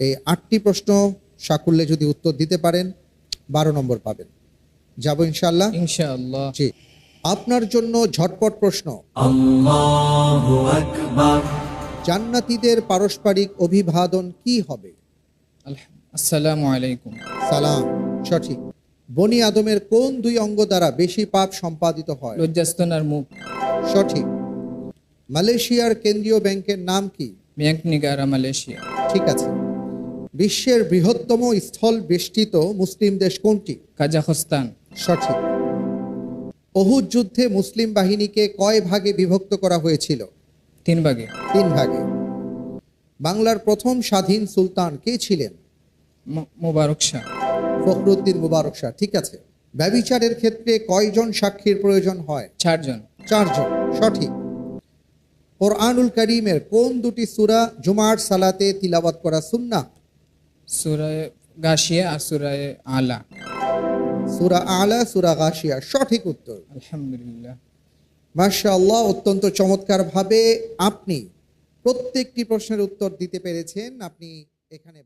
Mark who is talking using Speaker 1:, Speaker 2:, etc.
Speaker 1: এই আটটি প্রশ্ন সাকুল্যে যদি উত্তর দিতে পারেন বারো নম্বর পাবেন। যাব ইনশাল্লাহ
Speaker 2: ইনশাআল্লাহ।
Speaker 1: জি। আপনার জন্য ঝটপট প্রশ্ন। জান্নাতীদের পারস্পরিক অভিবাদন কি হবে?
Speaker 2: আসসালামু আলাইকুম।
Speaker 1: সালাম। সঠিক। বনি আদমের কোন দুই অঙ্গ দ্বারা বেশি পাপ সম্পাদিত হয়?
Speaker 2: লজ্জাস্তনার মুখ।
Speaker 1: সঠিক। মালয়েশিয়ার কেন্দ্রীয় ব্যাংকের নাম কি?
Speaker 2: Bank Negara Malaysia.
Speaker 1: ঠিক আছে। বিশ্বের বৃহত্তম স্থল বেষ্টিত মুসলিম দেশ কোনটি?
Speaker 2: কাজাখস্তান।
Speaker 1: সঠিক। অহুদ যুদ্ধে মুসলিম বাহিনীকে কয় ভাগে বিভক্ত করা হয়েছিল?
Speaker 2: তিন ভাগে।
Speaker 1: তিন ভাগে। বাংলার প্রথম স্বাধীন সুলতান কে ছিলেন?
Speaker 2: মুবারক শাহ।
Speaker 1: ফখরুদ্দিন মুবারক শাহ ঠিক আছে। ব্যবিচারের ক্ষেত্রে কয়জন সাক্ষীর প্রয়োজন হয়?
Speaker 2: চারজন।
Speaker 1: চারজন সঠিক। কোরআনুল করিমের কোন দুটি সুরা জুমার সালাতে তিলাওয়াত করা সুন্নাহ?
Speaker 2: সুরায় গাশিয়া আর সুরায় আলা।
Speaker 1: সুরা আলা সুরা গাশিয়া সঠিক উত্তর।
Speaker 2: আলহামদুলিল্লাহ।
Speaker 1: মাশাআল্লাহ অত্যন্ত চমৎকারভাবে আপনি প্রত্যেকটি প্রশ্নের উত্তর দিতে পেরেছেন। আপনি এখানে